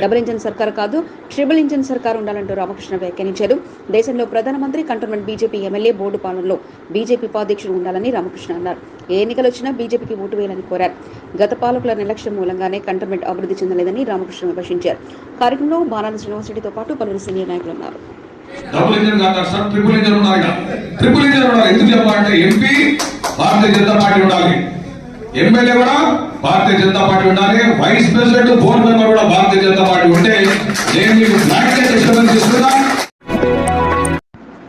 డబుల్ ఇంజన్ సర్కార్ కాదు ట్రిపుల్ ఇంజన్ సర్కార్ ఉండాలంటూ రామకృష్ణ వ్యాఖ్యానించారు. దేశంలో ప్రధానమంత్రి కంటోన్మెంట్ బీజేపీ ఎమ్మెల్యే బోర్డు పాలనలో బీజేపీ ఉపాధ్యక్షుడు ఉండాలని రామకృష్ణ అన్నారు. ఏ ఎన్నికలు వచ్చినా బీజేపీకి ఓటు వేయాలని కోరారు. గత పాలకుల నిర్లక్ష్యం మూలంగానే కంటోన్మెంట్ అభివృద్ధి చెందలేదని రామకృష్ణ విమర్శించారు. కార్యక్రమంలో బాలాన శ్రీనివాసరెడ్డితో పాటు పలువురు సీనియర్ నాయకులు ఉన్నారు. డబుల్ ఇంజన్ కాదు సార్ ట్రిపుల్ ఇంజన్ ఉండాలి ట్రిపుల్ ఇంజన్ ఉండాలి ఎందుకు చెప్పాలంటే ఎంపీ భారతీయ జనతా పార్టీ ఉండాలి. ఎమ్మెల్యే కూడా భారతీయ జనతా పార్టీ ఉండాలి. వైస్ ప్రెసిడెంట్ బోర్డు మెంబర్ కూడా భారతీయ జనతా పార్టీ ఉంటే నేను మీకు బ్లాక్ డిస్టర్బెన్స్ ఇస్తున్నా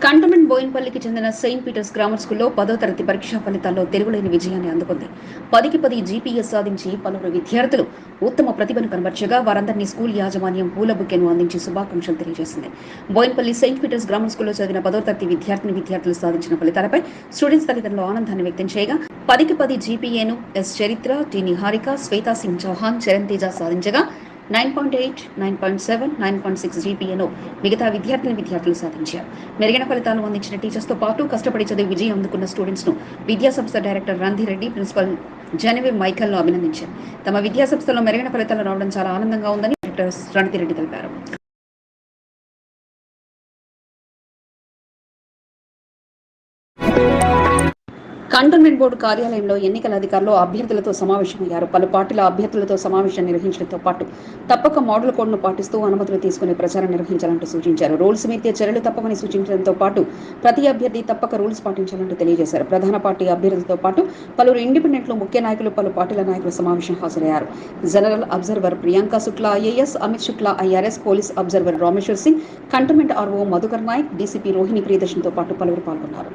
కంటోన్మెంట్ బోయిన్పల్లికి చెందిన సెయింట్ పీటర్స్ గ్రామర్ స్కూల్లో పదో తరగతి పరీక్షా ఫలితాల్లో తిరుగులేని విజయాన్ని అందుకుంది. పదికి పది జీపీఎస్ సాధించి పలువురు విద్యార్థులు ఉత్తమ ప్రతిభను కనబర్చగా వారందరినీ స్కూల్ యాజమాన్యం పూల బుకెను అందించి శుభాకాంక్షలు తెలియజేసింది. బోయిన్పల్లి సెయింట్ పీటర్స్ గ్రామర్ స్కూల్లో చదివిన పదో తరగతి విద్యార్థిని విద్యార్థులు సాధించిన ఫలితాలపై స్టూడెంట్స్ తల్లిదండ్రులు ఆనందాన్ని వ్యక్తం చేయగా పదికి పది జీపీఏను ఎస్ చరిత్ర టి నిహారిక శ్వేతా సింగ్ చౌహాన్ చరణ్ తేజ సాధించగా nine point eight nine point seven nine point six జీపీఏను మిగతా విద్యార్థిని విద్యార్థులు సాధించారు. మెరుగైన ఫలితాలు అందించిన టీచర్స్తో పాటు కష్టపడి చదివి విజయం అందుకున్న స్టూడెంట్స్ను విద్యాసంస్థ డైరెక్టర్ రంధిరెడ్డి ప్రిన్సిపల్ జనవి మైకల్ను అభినందించారు. తమ విద్యాసంస్థలో మెరుగైన ఫలితాలు రావడం చాలా ఆనందంగా ఉందని డైరెక్టర్ రణతిరెడ్డి తెలిపారు. కంటోన్మెంట్ బోర్డు కార్యాలయంలో ఎన్నికల అధికారులు అభ్యర్థులతో సమావేశమయ్యారు. పలు పార్టీల అభ్యర్థులతో సమావేశం నిర్వహించడంతో పాటు తప్పక మోడల్ కోడ్ను పాటిస్తూ అనుమతులు తీసుకునే ప్రచారం నిర్వహించాలంటూ సూచించారు. రూల్స్ మీద చర్యలు తప్పవని సూచించడంతో పాటు ప్రతి అభ్యర్థి తప్పక రూల్స్ పాటించాలంటూ తెలియజేశారు. ప్రధాన పార్టీ అభ్యర్థులతో పాటు పలువురు ఇండిపెండెంట్లు ముఖ్య నాయకులు పలు పార్టీల నాయకులు సమావేశం హాజరయ్యారు. General observer Priyanka Shukla IAS Amit Shukla IRS police observer Rameshwar Singh cantonment RO Madhukar Nayak DCP Rohini ప్రియదర్శన్తో పాటు పలువురు పాల్గొన్నారు.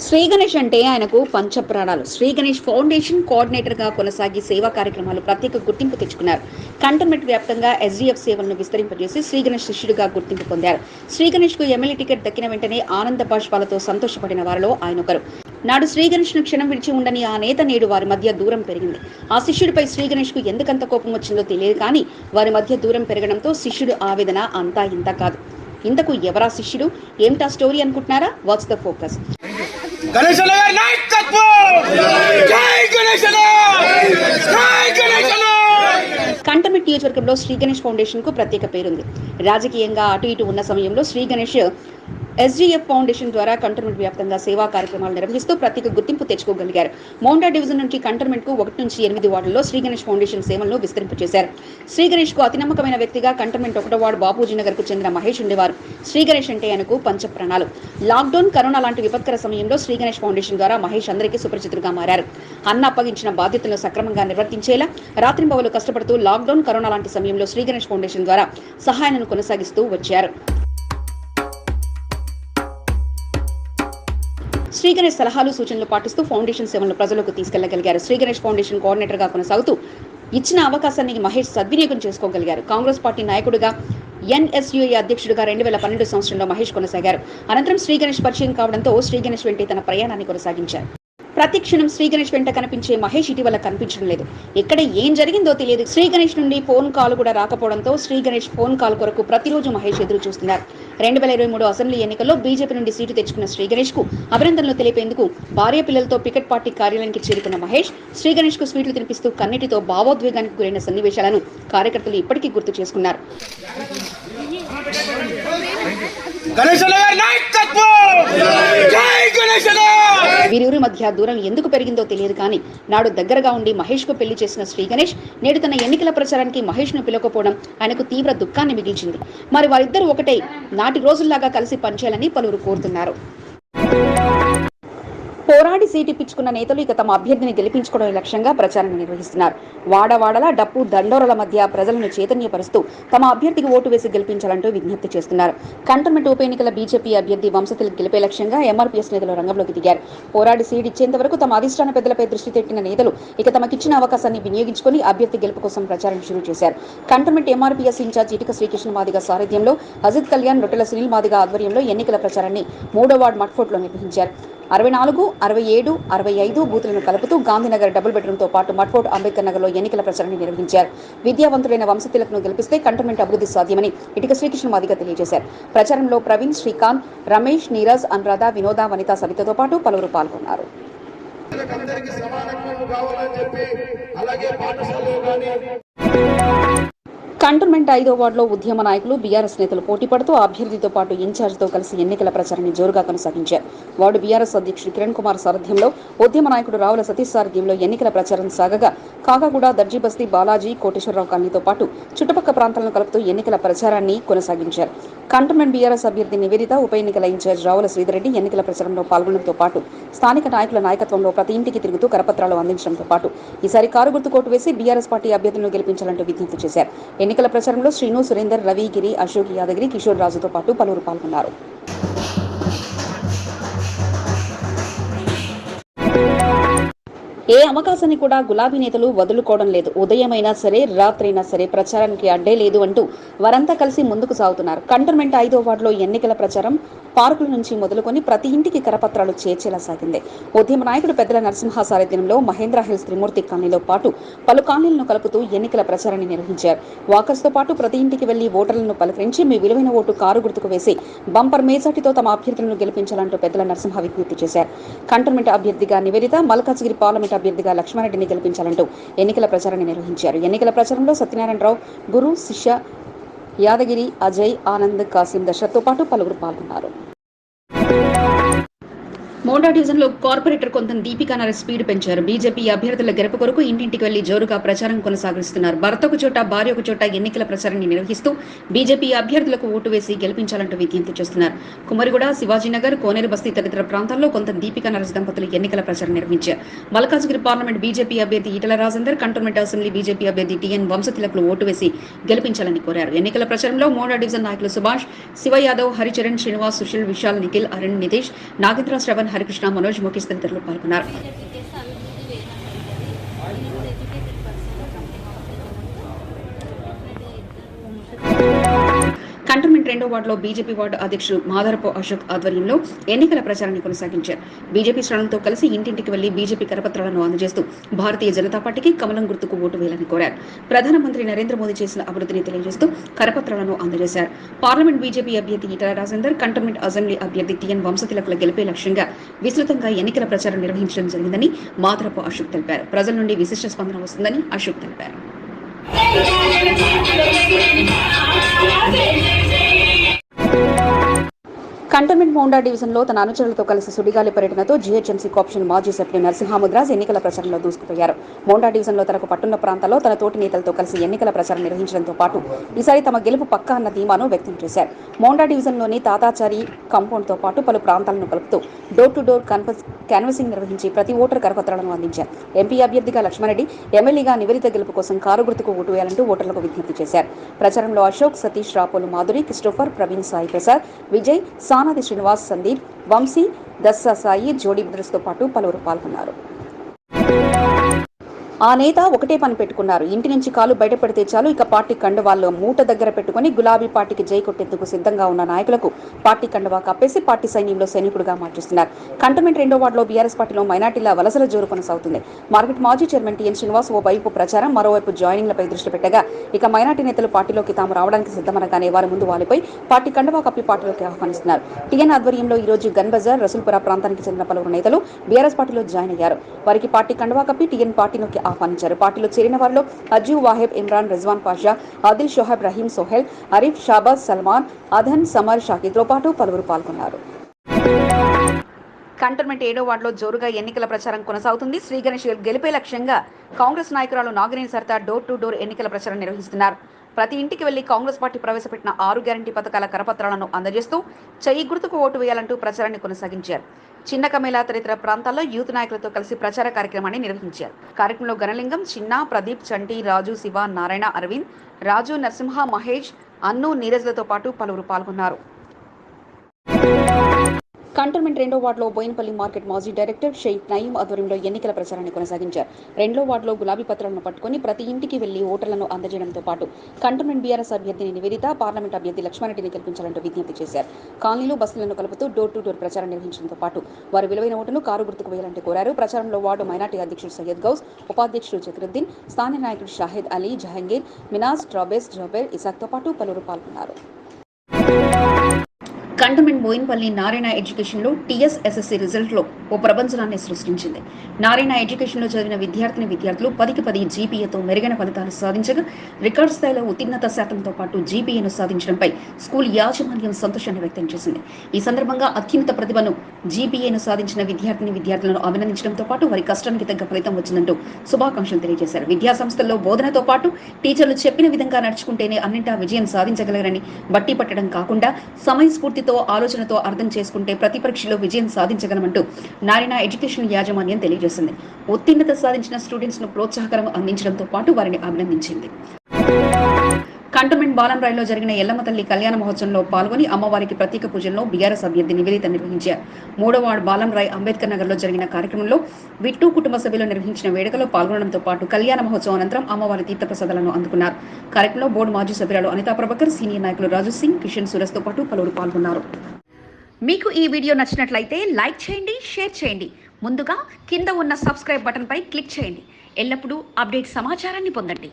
శ్రీ గణేష్ అంటే ఆయనకు పంచప్రాణాలు. శ్రీ గణేష్ ఫౌండేషన్ కోఆర్డినేటర్గా కొనసాగి సేవా కార్యక్రమాలు ప్రత్యేక గుర్తింపు తెచ్చుకున్నారు. కంటోన్మెంట్ వ్యాప్తంగా ఎస్డీఎఫ్ సేవలను విస్తరింపజేసి శ్రీ గణేష్ శిష్యుడిగా గుర్తింపు పొందారు. శ్రీ గణేష్కు ఎమ్మెల్యే టికెట్ దక్కిన వెంటనే ఆనంద బాష్పాలతో సంతోషపడిన వారిలో ఆయన ఒకరు. నాడు శ్రీ క్షణం విడిచి ఉండని ఆ నేత నేడు వారి మధ్య దూరం పెరిగింది. ఆ శిష్యుడిపై శ్రీ ఎందుకంత కోపం వచ్చిందో తెలియదు కానీ వారి మధ్య దూరం పెరగడంతో శిష్యుడు ఆవేదన అంతా ఇంత కాదు. ఇంతకు ఎవరా శిష్యుడు ఏమిటా స్టోరీ అనుకుంటున్నారా? వాట్స్ ద ఫోకస్ కంటమిట్ నియోజకవర్గంలో శ్రీ గణేష్ ఫౌండేషన్కు ప్రత్యేక పేరుంది. రాజకీయంగా అటు ఇటు ఉన్న సమయంలో శ్రీ గణేష్ ఎస్జీఎఫ్ ఫౌండేషన్ ద్వారా కంటోన్మెంట్ వ్యాప్తంగా సేవా కార్యక్రమాలు నిర్వహిస్తూ ప్రత్యేక గుర్తింపు తెచ్చుకోగలిగారు. మౌండా డివిజన్ నుంచి కంటోన్మెంట్కు ఒకటి నుంచి ఎనిమిది వార్డుల్లో శ్రీ గణేష్ ఫౌండేషన్ సేవలను విస్తరింపచేశారు. శ్రీ గణేష్కు అతినమ్మకమైన వ్యక్తిగా కంటోన్మెంట్ ఒకటో వార్డు బాపూజీ నగర్కు చెందిన మహేష్ ఉండేవారు. శ్రీ గణేష్ అంటే ఆయనకు పంచప్రాణాలు లాక్డౌన్ కరోనా లాంటి విపత్కర సమయంలో శ్రీ గణేష్ ఫౌండేషన్ ద్వారా మహేష్ అందరికీ సుపరిచితులుగా మారారు. అన్న అప్పగించిన బాధ్యతలను సక్రమంగా నిర్వర్తించేలా రాత్రింబవలు కష్టపడుతూ లాక్డౌన్ కరోనా లాంటి సమయంలో శ్రీ గణేష్ ఫౌండేషన్ ద్వారా సహాయాలను కొనసాగిస్తూ వచ్చారు. శ్రీ గణేష్ సలహాలు సూచనలు పాటిస్తూ ఫౌండేషన్ సేవలను ప్రజలకు తీసుకెళ్ళగలిగారు. శ్రీ గణేష్ ఫౌండేషన్ కోఆర్డినేటర్గా కొనసాగుతూ ఇచ్చిన అవకాశాన్ని మహేష్ సద్వినియోగం చేసుకోగలిగారు. కాంగ్రెస్ పార్టీ నాయకుడిగా ఎన్ఎస్యుఐ అధ్యక్షుడిగా రెండు వేల పన్నెండు సంవత్సరంలో మహేష్ కొనసాగారు. అనంతరం శ్రీ గణేష్ పరిచయం కావడంతో శ్రీ గణేష్ వెంటే తన ప్రయాణాన్ని కొనసాగించారు. ప్రతి క్షణం శ్రీ గణేష్ వెంట కనిపించే మహేష్ ఇటీవల కనిపించడం లేదు. ఎక్కడ ఏం జరిగిందో తెలియదు. శ్రీ గణేష్ నుండి ఫోన్ కాల్ కూడా రాకపోవడంతో శ్రీ గణేష్ ఫోన్ కాల్ కొరకు ప్రతిరోజు మహేష్ ఎదురు చూస్తున్నారు రెండు వేల ఇరవై మూడు అసెంబ్లీ ఎన్నికల్లో బీజేపీ నుండి సీటు తెచ్చుకున్న శ్రీ గణేష్కు అభినందనలు తెలిపేందుకు భార్య పిల్లలతో పికెట్ పార్టీ కార్యాలయానికి చేరుకున్న మహేష్ శ్రీ గణేష్కు స్వీట్లు తినిపిస్తూ కన్నీటితో భావోద్వేగానికి గురైన సన్నివేశాలను కార్యకర్తలు ఇప్పటికీ గుర్తు చేసుకున్నారు. గణేశుల! వీరిరువురి మధ్య దూరం ఎందుకు పెరిగిందో తెలియదు కానీ నాడు దగ్గరగా ఉండి మహేష్కు పెళ్ళి చేసిన శ్రీ గణేష్ నేడు తన ఎన్నికల ప్రచారానికి మహేష్ను పిలవకపోవడం ఆయనకు తీవ్ర దుఃఖాన్ని మిగిల్చింది. మరి వారిద్దరూ ఒకటే నాటి రోజుల్లాగా కలిసి పనిచేయాలని పలువురు కోరుతున్నారు. పోరాడి సీటు పిచ్చుకున్న నేతలు ఇక తమ అభ్యర్థిని గెలిపించుకోవడం లక్ష్యంగా ప్రచారం నిర్వహిస్తున్నారు. వాడవాడల డప్పు దండోరల మధ్య ప్రజలను చైతన్యపరుస్తూ తమ అభ్యర్థికి ఓటు వేసి గెలిపించాలంటూ విజ్ఞప్తి చేస్తున్నారు. కంటోన్మెంట్ ఉప ఎన్నికల బీజేపీ అభ్యర్థి వంశతులకు గెలిపే లక్ష్యంగా ఎంఆర్పీఎస్ నేతలు రంగంలోకి దిగారు. పోరాడి సీట్ ఇచ్చేంత వరకు తమ అధిష్టాన పెద్దలపై దృష్టి పెట్టిన నేతలు ఇక తమకిచ్చిన అవకాశాన్ని వినియోగించుకొని అభ్యర్థి గెలుపు కోసం ప్రచారం షురూ చేశారు. కంటోన్మెంట్ ఎంఆర్పీఎస్ ఇన్ఛార్జ్ ఇటుక శ్రీకృష్ణ మాదిగ సారథ్యంలో అజిత్ కళ్యాణ్ రొట్టెల సునీల్ మాదిగ ఆధ్వర్యంలో ఎన్నికల ప్రచారాన్ని మూడో వార్డు మట్ఫోర్ట్లో నిర్వహించారు. అరవై నాలుగు అరవై ఏడు అరవై ఐదు బూతులను కలుపుతూ గాంధీనగర్ డబుల్ బెడ్రూమ్తో పాటు మట్ఫోర్ట్ అంబేద్కర్ నగర్లో ఎన్నికల ప్రచారాన్ని నిర్వహించారు. విద్యావంతులైన వంశతిలకను గెలిపిస్తే కంటోన్మెంట్ అభివృద్ధి సాధ్యమని ఇటుక శ్రీకృష్ణ మాదిగ తెలియజేశారు. ప్రచారంలో ప్రవీణ్ శ్రీకాంత్ రమేష్ నీరజ్ అనురాధ వినోద వనిత సవితతో పాటు పలువురు పాల్గొన్నారు. అందరికీ సమానత్వం కావాలని చెప్పి అలాగే పాఠశాలలో కానీ కంటోన్మెంట్ ఐదో వార్డులో ఉద్యమ నాయకులు బీఆర్ఎస్ నేతలు పోటీ పడుతూ అభ్యర్థితో పాటు ఇన్ఛార్జితో కలిసి ఎన్నికల ప్రచారాన్ని జోరుగా కొనసాగించారు. వార్డు బీఆర్ఎస్ అధ్యక్షుడు కిరణ్ కుమార్ సారథ్యంలో ఉద్యమ నాయకుడు రావుల సతీష్ సారథ్యంలో ఎన్నికల ప్రచారం సాగగా కాకాగూడ దర్జీబస్తీ బాలాజీ కోటేశ్వరరావు కాలనీతో పాటు చుట్టుపక్కల ప్రాంతాలను కలుపుతూ ఎన్నికల ప్రచారాన్ని కొనసాగించారు. కంటోన్మెంట్ బీఆర్ఎస్ అభ్యర్థి నివేదిత ఉప ఎన్నికల ఇన్ఛార్జ్ రావుల శ్రీధర్రెడ్డి ఎన్నికల ప్రచారంలో పాల్గొనడంతో పాటు స్థానిక నాయకుల నాయకత్వంలో ప్రతి ఇంటికి తిరుగుతూ కరపత్రాలు అందించడంతో పాటు ఈసారి కారు గుర్తు కోటు వేసి బీఆర్ఎస్ పార్టీ అభ్యర్థులను గెలిపించాలంటూ విజ్ఞప్తి చేశారు. ఎన్నికల ప్రచారంలో శ్రీను సురేందర్ రవి గిరి అశోక్ యాదగిరి కిషోర్ రాజుతో పాటు పలువురు పాల్గొన్నారు. ఏ అవకాశాన్ని కూడా గులాబీ నేతలు వదులుకోవడం లేదు. ఉదయమైనా సరే రాత్రైనా సరే ప్రచారానికి అడ్డే లేదు అంటూ వారంతా కలిసి ముందుకు సాగుతున్నారు. కంటోన్మెంట్ ఐదో వార్డులో ఎన్నికల ప్రచారం పార్కుల నుంచి మొదలుకొని ప్రతి ఇంటికి కరపత్రాలు చేర్చేలా సాగింది. ఉద్యమ నాయకుడు పెద్దల నరసింహ సారథ్యంలో మహేంద్ర హిల్స్ త్రిమూర్తి కాలనీలో పాటు పలు కాలనీలను కలుపుతూ ఎన్నికల ప్రచారాన్ని నిర్వహించారు. వాకర్స్తో పాటు ప్రతి ఇంటికి వెళ్ళి ఓటర్లను పలకరించి మీ విలువైన ఓటు కారు గుర్తుకు వేసి బంపర్ మేజార్టీతో తమ అభ్యర్థులను గెలిపించాలంటూ పెద్దల నరసింహ విజ్ఞప్తి చేశారు. కంటోన్మెంట్ అభ్యర్థిగా నివేదిత మల్కాజ్గిరి పార్లమెంట్ అభ్యర్థిగా లక్ష్మారెడ్డిని గెలిపించాలంటూ ఎన్నికల ప్రచారాన్ని నిర్వహించారు. ఎన్నికల ప్రచారంలో సత్యనారాయణరావు గురు శిష్య యాదగిరి అజయ్ ఆనంద్ కాసిం దశరథ్తో పాటు పలువురు పాల్గొన్నారు. మోండా డివిజన్లో కార్పొరేటర్ కొంత దీపికా నరేష్ స్పీడ్ పెంచారు. బీజేపీ అభ్యర్థుల గెలుపు కొరకు ఇంటింటికి వెళ్ళి జోరుగా ప్రచారం కొనసాగిస్తున్నారు. భర్త ఒక చోట భార్య ఒక చోట ఎన్నికల ప్రచారాన్ని నిర్వహిస్తూ బీజేపీ అభ్యర్థులకు ఓటు వేసి గెలిపించాలంటూ విజ్ఞప్తి చేస్తున్నారు. కుమరిగూడ శివాజీనగర్ కోనేరు బస్తీ తదితర ప్రాంతాల్లో కొంత దీపికా నరస్ దంపతులు ఎన్నికల ప్రచారం నిర్వహించారు. మల్కాజ్గిరి పార్లమెంట్ బీజేపీ అభ్యర్థి Etela Rajender cantonment assembly BJP అభ్యర్థి టీఎన్ వంశతిలకులు ఓటు వేసి గెలిపించాలని కోరారు. ఎన్నికల ప్రచారంలో మోండా డివిజన్ నాయకులు సుభాష్ శివ యాదవ్ హరిచరణ్ శ్రీనివాస్ సుశీల్ విశాల్ నిఖిల్ అరుణ్ నితేష్ నాగేంద్ర శ్రవణ్ హరికృష్ణ మనోజ్ ముఖేష్ తదితరులు పాల్గొన్నారు. కంటోన్మెంట్ రెండో వార్డులో బీజేపీ వార్డు అధ్యక్షుడు మాదరపు అశోక్ ఆధ్వర్యంలో ఎన్నికల ప్రచారాన్ని కొనసాగించారు. బీజేపీ శ్రేణులతో కలిసి ఇంటింటికి వెళ్ళి బీజేపీ కరపత్రాలను అందజేస్తూ భారతీయ జనతా పార్టీకి కమలం గుర్తుకు ఓటు వేయాలని కోరారు. ప్రధానమంత్రి నరేంద్ర మోదీ చేసిన అభివృద్ధిని తెలియజేస్తూ కరపత్రాలను అందజేశారు. పార్లమెంట్ బీజేపీ అభ్యర్థి ఈటల రాజేందర్ కంటోన్మెంట్ అసెంబ్లీ అభ్యర్థి టిఎన్ వంశతిలకుల గెలిపే లక్ష్యంగా విస్తృతంగా ఎన్నికల ప్రచారం నిర్వహించడం జరిగిందని మాదరపు అశోక్ తెలిపారు. ప్రజల నుండి విశిష్ట స్పందన వస్తుందని అశోక్ తెలిపారు. కంటోన్మెంట్ మోండా డివిజన్లో తన అనుచరులతో కలిసి సుడిగాలి పర్యటనతో జీహెచ్ఎంసీ కోఆప్షన్ మాజీ సభ్యులు నరసింహాముద్రాజ్ ఎన్నికల ప్రచారంలో దూసుకుపోయారు. మోండా డివిజన్లో తనకు పట్టున్న ప్రాంతాల్లో తన తోటి నేతలతో కలిసి ఎన్నికల ప్రచారం నిర్వహించడంతో పాటు ఈసారి తమ గెలుపు పక్కా అన్న ధీమాను వ్యక్తం చేశారు. మోండా డివిజన్లోని తాతాచారి కంపౌండ్తో పాటు పలు ప్రాంతాలను కలుపుతూ డోర్ టు డోర్ క్యాన్వసింగ్ నిర్వహించి ప్రతి ఓటర్ కరపత్రాలను అందించారు. ఎంపీ అభ్యర్థిగా లక్ష్మణరెడ్డి ఎమ్మెల్యేగా నివేదిత గెలుపు కోసం కారు గుర్తుకు ఓటు వేయాలంటూ ఓటర్లకు విజ్ఞప్తి చేశారు. ప్రచారంలో అశోక్ సతీష్ రాపోలు మాధురి క్రిస్టోఫర్ ప్రవీణ్ సాయి ప్రసాద్ విజయ్ సానాది శ్రీనివాస్ సందీప్ వంశీ దస్సా సాయి జోడీ బ్రదర్స్తో పాటు పలువురు పాల్గొన్నారు. ఆ నేత ఒకటే పని పెట్టుకున్నారు. ఇంటి నుంచి కాలు బయట పెడితే చాలు ఇక పార్టీ కండువాళ్ళు మూట దగ్గర పెట్టుకుని గులాబీ పార్టీకి జై కొట్టేందుకు సిద్ధంగా ఉన్న నాయకులకు పార్టీ కండువా కప్పేసి పార్టీ సైన్యంలో సైనికుడుగా మార్చిస్తున్నారు. కంటోన్మెంట్ రెండో వార్డులో బీఆర్ఎస్ పార్టీలో మైనార్టీల వలసల జోరు కొనసాగుతుంది. మార్కెట్ మాజీ చైర్మన్ టీఎన్ శ్రీనివాస్ ఓ వైపు ప్రచారం మరోవైపు జాయినింగ్లపై దృష్టి పెట్టగా ఇక మైనార్టీ నేతలు పార్టీలోకి తాము రావడానికి సిద్ధమనగానే వారి ముందు వారిపై పార్టీ కండువా కప్పి పార్టీలోకి ఆహ్వానిస్తున్నారు. టీఎన్ ఆధ్వర్యంలో ఈ రోజు గన్ బజార్ రసూల్పుర ప్రాంతానికి చెందిన పలువురు నేతలు బీఆర్ఎస్ పార్టీలో జాయిన్ అయ్యారు. వారికి పార్టీ కండువా కప్పి టీఎన్ పార్టీలోకి ఆహ్వానించారు పార్టీలో చేరిన వారిలో అజీవ్ వాహెబ్ ఇమ్రాన్ రిజ్వాన్ పాషా ఆదిల్ షోహెబ్ రహీం సోహెల్ అరీఫ్ షాబాజ్ సల్మాన్ అధన్ సమర్ షాకిద్తో పాటు పలువురు పాల్గొన్నారు. కంటోన్మెంట్ ఏడో వార్డులో జోరుగా ఎన్నికల ప్రచారం కొనసాగుతుంది. శ్రీ గణేష్ గెలిపే లక్ష్యంగా కాంగ్రెస్ నాయకురాలు నాగినేని సర్తా డోర్ టు డోర్ ఎన్నికల ప్రచారం నిర్వహిస్తున్నారు. ప్రతి ఇంటికి వెళ్ళి కాంగ్రెస్ పార్టీ ప్రవేశపెట్టిన ఆరు గ్యారంటీ పథకాల కరపత్రాలను అందజేస్తూ చెయ్యి గుర్తుకు ఓటు వేయాలంటూ ప్రచారాన్ని కొనసాగించారు. చిన్న కమేలా తదితర ప్రాంతాల్లో యూత్ నాయకులతో కలిసి ప్రచార కార్యక్రమాన్ని నిర్వహించారు. కార్యక్రమంలో గణలింగం చిన్న ప్రదీప్ చంటి రాజు శివ నారాయణ అరవింద్ రాజు నరసింహ మహేష్ అన్ను నీరజ్లతో పాటు పలువురు పాల్గొన్నారు. కంటోన్మెంట్ రెండో వార్డులో బోయినపల్లి మార్కెట్ మాజీ డైరెక్టర్ షేక్ నయీం ఆధ్వర్యంలో ఎన్నికల ప్రచారాన్ని కొనసాగించారు. రెండో వార్డులో గులాబీ పత్రాలను పట్టుకుని ప్రతి ఇంటికి వెళ్ళి ఓటర్లను అందజేయడంతో పాటు కంటోన్మెంట్ బీఆర్ఎస్ అభ్యర్థిని నివేదిత పార్లమెంట్ అభ్యర్థి లక్ష్మారెడ్డిని గెలిపించాలంటూ విజ్ఞప్తి చేశారు. కాలనీలు బస్సులను కలుపుతూ డోర్ టు డోర్ ప్రచారం నిర్వహించడంతో పాటు వారి విలువైన ఓటును కారు గుర్తుకు వేయాలంటూ కోరారు. ప్రచారంలో వార్డు మైనార్టీ అధ్యక్షుడు సయ్యద్ గౌస్ ఉపాధ్యక్షుడు చక్రుద్దీన్ స్థానిక నాయకుడు షాహిద్ అలీ జహంగీర్ మినాజ్ ట్రాబెస్ జబేర్ ఇసాక్తో పాటు పలువురు పాల్గొన్నారు. కంటమెంట్ బోయిన్పల్లి నారాయణ ఎడ్యుకేషన్లో టీఎస్ఎస్ఎస్సీ రిజల్ట్లో ఓ ప్రపంచనాన్ని సృష్టించింది. నారాయణ ఎడ్యుకేషన్లో చదివిన విద్యార్థిని విద్యార్థులు పదికి పది జీపీఏతో మెరుగైన ఫలితాలు సాధించగా రికార్డ్ స్థాయిలో ఉత్తీర్ణత శాతంతో పాటు జీపీఏను సాధించడంపై స్కూల్ యాజమాన్యం సంతోషాన్ని వ్యక్తం చేసింది. ఈ సందర్భంగా అత్యున్నత ప్రతిభను జీపీఏను సాధించిన విద్యార్థిని విద్యార్థులను అభినందించడంతో పాటు వారి కష్టానికి తగ్గ ఫలితం వచ్చిందంటూ శుభాకాంక్షలు తెలియజేశారు. విద్యా సంస్థల్లో బోధనతో పాటు టీచర్లు చెప్పిన విధంగా నడుచుకుంటేనే అన్నింటా విజయం సాధించగలరని బట్టి పట్టడం కాకుండా సమయస్ఫూర్తితో ఆలోచనతో అర్థం చేసుకుంటే ప్రతి పరీక్షలో విజయం సాధించగలమంటూ నారాయణ ఎడ్యుకేషన్ యాజమాన్యం తెలియజేసింది. ఉత్తీర్ణత సాధించిన స్టూడెంట్స్ను ప్రోత్సాహకరం అందించడంతో పాటు వారిని అభినందించింది. కంటోన్మెంట్ బాలంరాయిలో జరిగిన ఎల్లమ్మ తల్లి కళ్యాణ మహోత్సవంలో పాల్గొని అమ్మవారికి ప్రత్యేక పూజల్లో బీఆర్ఎస్ అభ్యర్థి నివేదిత నిర్వహించారు. మూడో వార్డు బాలంరాయ్ అంబేద్కర్ నగర్లో జరిగిన కార్యక్రమంలో విట్టు కుటుంబ సభ్యులు నిర్వహించిన వేడుకలో పాల్గొనడంతో పాటు కళ్యాణ మహోత్సవం అనంతరం అమ్మవారి తీర్థప్రసాదాలను అందుకున్నారు. కార్యక్రమంలో బోర్డు మాజీ సభ్యురాలు అనితా ప్రభాకర్ సీనియర్ నాయకులు రాజు సింగ్ కిషన్ సురస్తో పాటు పలువురు పాల్గొన్నారు. మీకు ఈ వీడియో నచ్చినట్లయితే లైక్ చేయండి షేర్ చేయండి. ముందుగా కింద ఉన్న సబ్స్క్రైబ్ బటన్పై క్లిక్ చేయండి. ఎల్లప్పుడూ అప్డేట్ సమాచారాన్ని పొందండి.